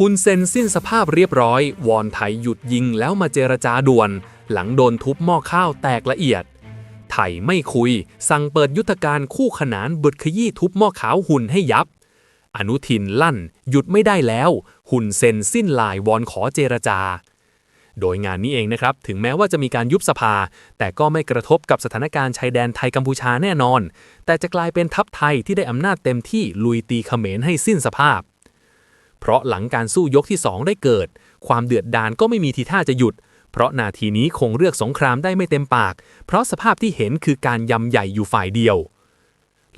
ฮุนเซนสิ้นสภาพเรียบร้อย วอนไทยหยุดยิงแล้วมาเจรจาด่วน หลังโดนทุบหม้อข้าวแตกละเอียดไทยไม่คุย สั่งเปิดยุทธการคู่ขนานบึดขยี้ทุบหม้อขาวหุ่นให้ยับ อนุทินลั่น หยุดไม่ได้แล้วหุ่นเซนสิ้นลายวอนขอเจรจา โดยงานนี้เองนะครับ ถึงแม้ว่าจะมีการยุบสภา แต่ก็ไม่กระทบกับสถานการณ์ชายแดนไทยกัมพูชาแน่นอน แต่จะกลายเป็นทัพไทยที่ได้อำนาจเต็มที่ลุยตีเขมรให้สิ้นสภาพ เพราะหลังการสู้ยกที่ 2 ได้เกิด ความเดือดดาลก็ไม่มีทีท่าจะหยุด เพราะนาทีนี้คงเลือกสงครามได้ไม่เต็มปาก เพราะสภาพที่เห็นคือการยำใหญ่อยู่ฝ่ายเดียว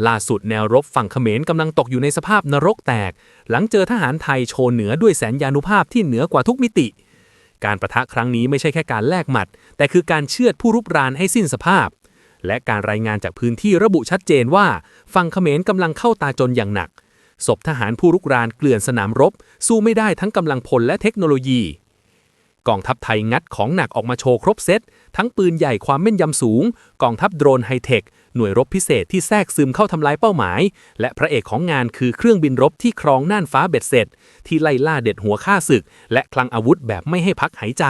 ล่าสุดแนวรบฝั่งเขมรกำลังตกอยู่ในสภาพนรกแตก หลังเจอทหารไทยโชว์เหนือด้วยแสนยานุภาพที่เหนือกว่าทุกมิติ การประทะครั้งนี้ไม่ใช่แค่การแลกหมัด แต่คือการเชือดผู้รุกรานให้สิ้นสภาพและการรายงานจากพื้นที่ระบุชัดเจนว่า ฝั่งเขมรกำลังเข้าตาจนอย่างหนัก ศพทหารผู้รุกรานเกลื่อนสนามรบ สู้ไม่ได้ทั้งกำลังพลและเทคโนโลยี กองทัพไทยงัดของหนักออกมาโชว์ครบเซต ทั้งปืนใหญ่ความแม่นยำสูง กองทัพโดรนไฮเทค หน่วยรบพิเศษที่แทรกซึมเข้าทำลายเป้าหมาย และพระเอกของงานคือเครื่องบินรบที่ครองน่านฟ้าเบ็ดเสร็จ ที่ไล่ล่าเด็ดหัวฆ่าศึก และคลังอาวุธแบบไม่ให้พักหายใจ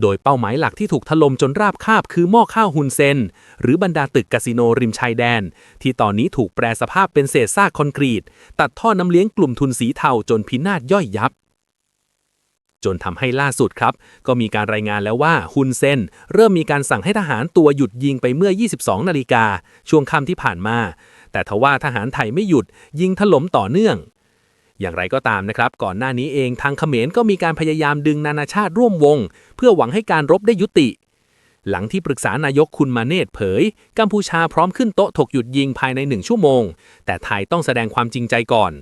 โดยเป้าหมายหลักที่ถูกถล่มจนราบคาบคือหม้อข้าวฮุนเซน หรือบรรดาตึกคาสิโนริมชายแดน ที่ตอนนี้ถูกแปรสภาพเป็นเศษซากคอนกรีต ตัดท่อน้ำเลี้ยงกลุ่มทุนสีเทาจนพินาศย่อยยับ จนทำให้ล่าสุดครับ ก็มีการรายงานแล้วว่าฮุนเซน เริ่มมีการสั่งให้ทหารตัวหยุดยิงไปเมื่อ 22 นาฬิกาช่วงค่ำที่ผ่านมา แต่ทว่าทหารไทยไม่หยุดยิงถล่มต่อเนื่อง อย่างไรก็ตามนะครับ ก่อนหน้านี้เองทางเขมรก็มีการพยายามดึงนานาชาติร่วมวง เพื่อหวังให้การรบได้ยุติ หลังที่ปรึกษานายกคุณมาเนตเผย กัมพูชาพร้อมขึ้นโต๊ะถกหยุดยิงภายในหนึ่งชั่วโมง แต่ไทยต้องแสดงความจริงใจก่อน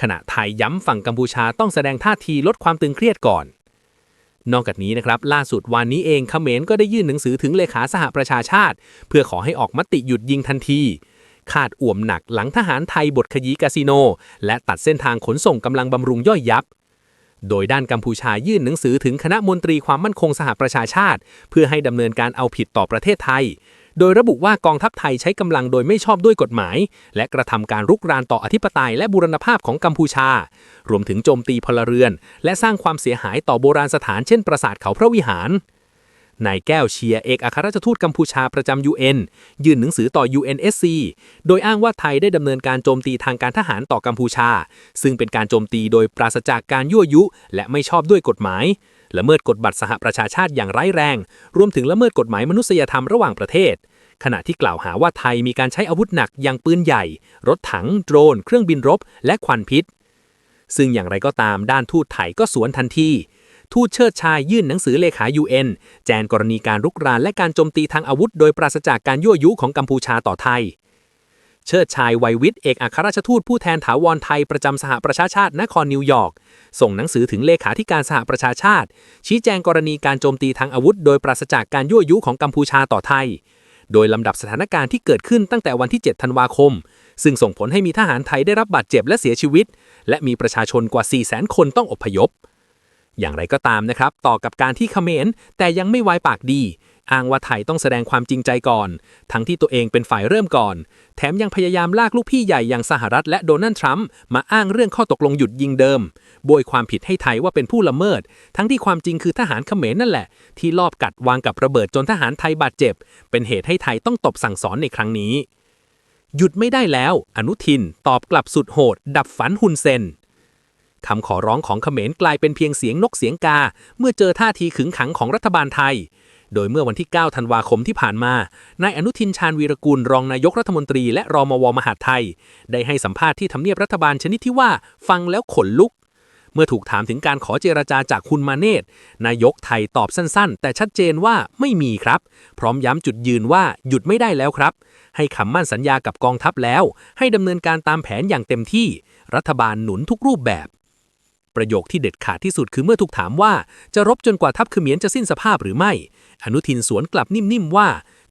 ขณะไทยย้ำฝั่งกัมพูชาต้องแสดงท่าทีลดความตึงเครียดก่อน นอกจากนี้นะครับล่าสุดวันนี้เองเขมรก็ได้ยื่นหนังสือถึงเลขาสหประชาชาติ เพื่อขอให้ออกมติหยุดยิงทันที คาดอ่วมหนักหลังทหารไทยบทขยี้คาสิโน และตัดเส้นทางขนส่งกำลังบำรุงย่อยยับ โดยด้านกัมพูชายื่นหนังสือถึงคณะมนตรีความมั่นคงสหประชาชาติ เพื่อให้ดำเนินการเอาผิดต่อประเทศไทย โดยระบุว่ากองทัพไทยใช้กำลังโดยไม่ชอบด้วยกฎหมาย และกระทำการรุกรานต่ออธิปไตยและบูรณภาพของกัมพูชา รวมถึงโจมตีพลเรือน และสร้างความเสียหายต่อโบราณสถานเช่นปราสาทเขาพระวิหาร นายแก้วเชียร์เอกอัครราชทูตกัมพูชาประจำ UN ยื่นหนังสือต่อ UNSC โดยอ้างว่าไทยได้ดำเนินการโจมตีทางการทหารต่อกัมพูชา ซึ่งเป็นการโจมตีโดยปราศจากการยั่วยุ และไม่ชอบด้วยกฎหมายละเมิดกฎบัตรสหประชาชาติอย่างร้ายแรง รวมถึงละเมิดกฎหมายมนุษยธรรมระหว่างประเทศ ขณะที่กล่าวหาว่าไทยมีการใช้อาวุธหนักอย่างปืนใหญ่ รถถัง โดรน เครื่องบินรบ และควันพิษ ซึ่งอย่างไรก็ตามด้านทูตไทยก็สวนทันที ทูตเชิดชายยื่นหนังสือเลขา UN แจนกรณีการรุกรานและการโจมตีทางอาวุธ โดยปราศจากการยั่วยุของกัมพูชาต่อไทย เชิดชายไวยวิทย์เอกอัครราชทูตผู้แทนถาวรไทยประจำสหประชาชาตินครนิวยอร์กส่งหนังสือถึงเลขาธิการสหประชาชาติ ชี้แจงกรณีการโจมตีทางอาวุธ โดยปราศจากการยั่วยุของกัมพูชาต่อไทย โดยลำดับสถานการณ์ที่เกิดขึ้นตั้งแต่วันที่ 7 ธันวาคม ซึ่งส่งผลให้มีทหารไทยได้รับบาดเจ็บและเสียชีวิต และมีประชาชนกว่า 4 0 0 0 0 0 คนต้องอพยพ อย่างไรก็ตามนะครับ ต่อกับการที่เขมรแต่ยังไม่ไวปากดี อ้างว่าไทยต้องแสดงความจริงใจก่อน ทั้งที่ตัวเองเป็นฝ่ายเริ่มก่อน แถมยังพยายามลากลูกพี่ใหญ่อย่างสหรัฐและโดนัลด์ทรัมป์มาอ้างเรื่องข้อตกลงหยุดยิงเดิมโบยความผิดให้ไทยว่าเป็นผู้ละเมิด ทั้งที่ความจริงคือทหารเขมรนั่นแหละ ที่ลอบกัดวางกับระเบิดจนทหารไทยบาดเจ็บ เป็นเหตุให้ไทยต้องตบสั่งสอนในครั้งนี้ หยุดไม่ได้แล้ว อนุทิน ตอบกลับสุดโหด ดับฝันฮุนเซน คำขอร้องของเขมรกลายเป็นเพียงเสียงนกเสียงกา เมื่อเจอท่าทีขึงขังของรัฐบาลไทย โดยเมื่อวันที่ 9 ธันวาคมที่ผ่านมา นายอนุทินชาญวีรกุลรองนายกรัฐมนตรีและรมวมหาไทย ได้ให้สัมภาษณ์ที่ทำเนียบรัฐบาลชนิดที่ว่าฟังแล้วขนลุก เมื่อถูกถามถึงการขอเจรจาจากคุณมาเนตนายกไทยตอบสั้นๆ แต่ชัดเจนว่าไม่มีครับ พร้อมย้ำจุดยืนว่าหยุดไม่ได้แล้วครับ ให้คำมั่นสัญญากับกองทัพแล้ว ให้ดำเนินการตามแผนอย่างเต็มที่ รัฐบาลหนุนทุกรูปแบบ ประโยคที่เด็ดขาดที่สุดคือเมื่อถูกถามว่า จะรบจนกว่าทัพเขมรจะสิ้นสภาพหรือไม่ อนุทินสวนกลับนิ่มๆว่า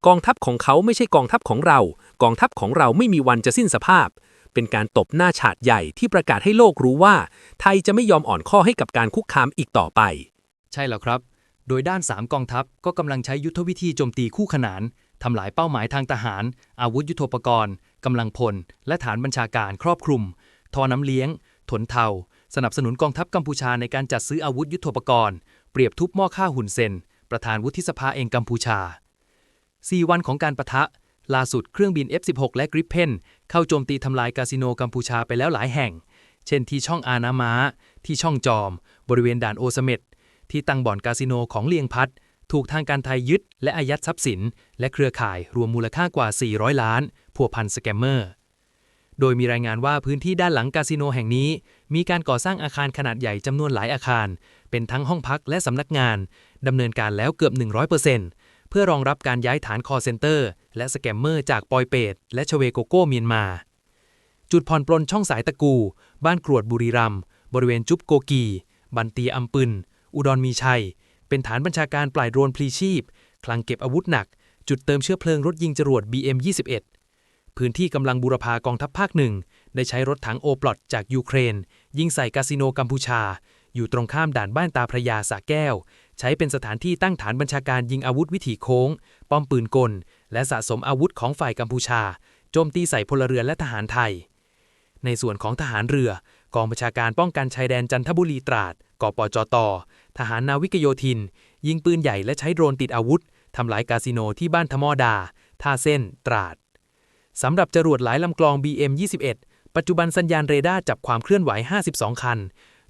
กองทัพของเขาไม่ใช่กองทัพของเรา กองทัพของเราไม่มีวันจะสิ้นสภาพ เป็นการตบหน้าฉาดใหญ่ที่ประกาศให้โลกรู้ว่า ไทยจะไม่ยอมอ่อนข้อให้กับการคุกคามอีกต่อไป ใช่แล้วครับ โดยด้าน 3 กองทัพก็กำลังใช้ยุทธวิธีโจมตีคู่ขนานทำลายเป้าหมายทางทหาร อาวุธยุโทโธปกรณ์กำลังพล และฐานบัญชาการครอบคลุม ทอน้ำเลี้ยง ถนเทา สนับสนุนกองทัพกัมพูชาในการจัดซื้ออาวุธยุทโธปกรณ์ เปรียบทุบหม้อข้าวหุ่นเซน ประธานวุฒิสภาเองกัมพูชา 4 วันของการประทะ ล่าสุดเครื่องบิน F-16 และกริปเพนเข้าโจมตีทำลายคาสิโนกัมพูชาไปแล้วหลายแห่ง เช่นที่ช่องอานามาที่ช่องจอม บริเวณด่านโอสเม็ดที่ตั้งบ่อนคาสิโนของเลียงพัดถูกทางการไทยยึดและอายัดทรัพย์สิน และเครือข่ายรวมมูลค่ากว่า 400 ล้าน พัวพันสแกมเมอร์ โดยมีรายงานว่าพื้นที่ด้านหลังคาสิโนแห่งนี้ มีการก่อสร้างอาคารขนาดใหญ่จำนวนหลายอาคาร เป็นทั้งห้องพักและสำนักงานดำเนินการแล้วเกือบ 100%เพื่อรองรับการย้ายฐานคอเซ็นเตอร์ และสแกมเมอร์จากปอยเปตและชเวโกโก้เมียนมา จุดผ่อนปลนช่องสายตะกู บ้านกรวดบุรีรัมบริเวณจุบโกกี บันตีอัมปึนอุดรมีชัย เป็นฐานบัญชาการปล่อยโดรนพลีชีพ คลังเก็บอาวุธหนัก จุดเติมเชื้อเพลิงรถยิงจรวด BM21 พื้นที่กำลังบูรพากองทัพภาคหนึ่ง ได้ใช้รถถังโอปลอตจากยูเครน ยิงใส่คาสิโนกัมพูชา อยู่ตรงข้ามด่านบ้านตาพระยาสาแก้ว ใช้เป็นสถานที่ตั้งฐานบัญชาการยิงอาวุธวิถีโค้ง ป้อมปืนกล และสะสมอาวุธของฝ่ายกัมพูชา โจมตีใส่พลเรือนและทหารไทย ในส่วนของทหารเรือกองบัญชาการป้องกันชายแดนจันทบุรีตราดกปจต ทหารนาวิกโยธิน ยิงปืนใหญ่และใช้โดรนติดอาวุธทำลายคาสิโนที่บ้านทมอดา ท่าเส้น ตราด สำหรับจรวดหลายลำกลอง BM21 ปัจจุบันสัญญาณเรดาร์จับความเคลื่อนไหว 52 คัน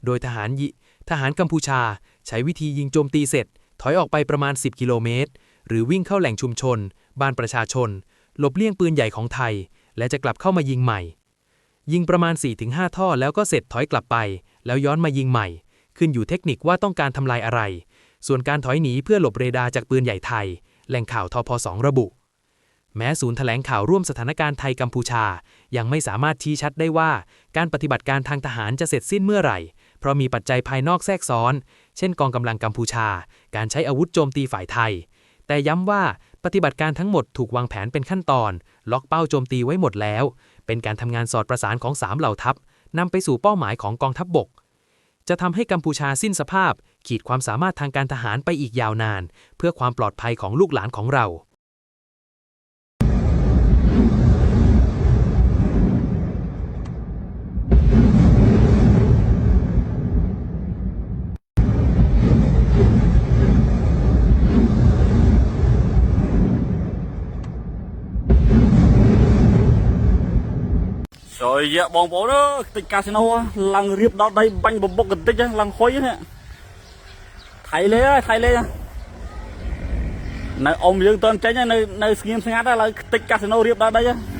โดยทหารยิทหารกัมพูชา ใช้วิธียิงโจมตีเสร็จ ถอยออกไปประมาณ 10 กิโลเมตร หรือวิ่งเข้าแหล่งชุมชน บ้านประชาชน หลบเลี่ยงปืนใหญ่ของไทย และจะกลับเข้ามายิงใหม่ ยิงประมาณ 4-5 ท่อแล้วก็เสร็จถอยกลับไป แล้วย้อนมายิงใหม่ ขึ้นอยู่เทคนิคว่าต้องการทำลายอะไร ส่วนการถอยหนีเพื่อหลบเรดาร์จากปืนใหญ่ไทย แหล่งข่าวทพ2ระบุ แม้ศูนย์แถลงข่าวร่วมสถานการณ์ไทยกัมพูชา ยังไม่สามารถชี้ชัดได้ว่า การปฏิบัติการทางทหารจะเสร็จสิ้นเมื่อไหร่ เพราะมีปัจจัยภายนอกแทรกซ้อน เช่นกองกำลังกัมพูชา การใช้อาวุธโจมตีฝ่ายไทย แต่ย้ำว่าปฏิบัติการทั้งหมดถูกวางแผนเป็นขั้นตอน ล็อกเป้าโจมตีไว้หมดแล้ว เป็นการทำงานสอดประสานของสามเหล่าทัพนำไปสู่เป้าหมายของกองทัพบบก จะทำให้กัมพูชาสิ้นสภาพ ขีดความสามารถทางการทหารไปอีกยาวนาน เพื่อความปลอดภัยของลูกหลานของเรา trời dạ បងប្អូនអើយតិចកាស៊ីណូឡើងរៀបដល់ដីបាញ់បបុកកន្តិចឡើងហុយនេះថៃលេហើយថៃលេនៅអ៊ំយើងតន់ចេញហើយនៅនៅស្ងៀមស្ងាត់ហើយឡើងតិចកាស៊ីណូរៀបដល់ដីហើយ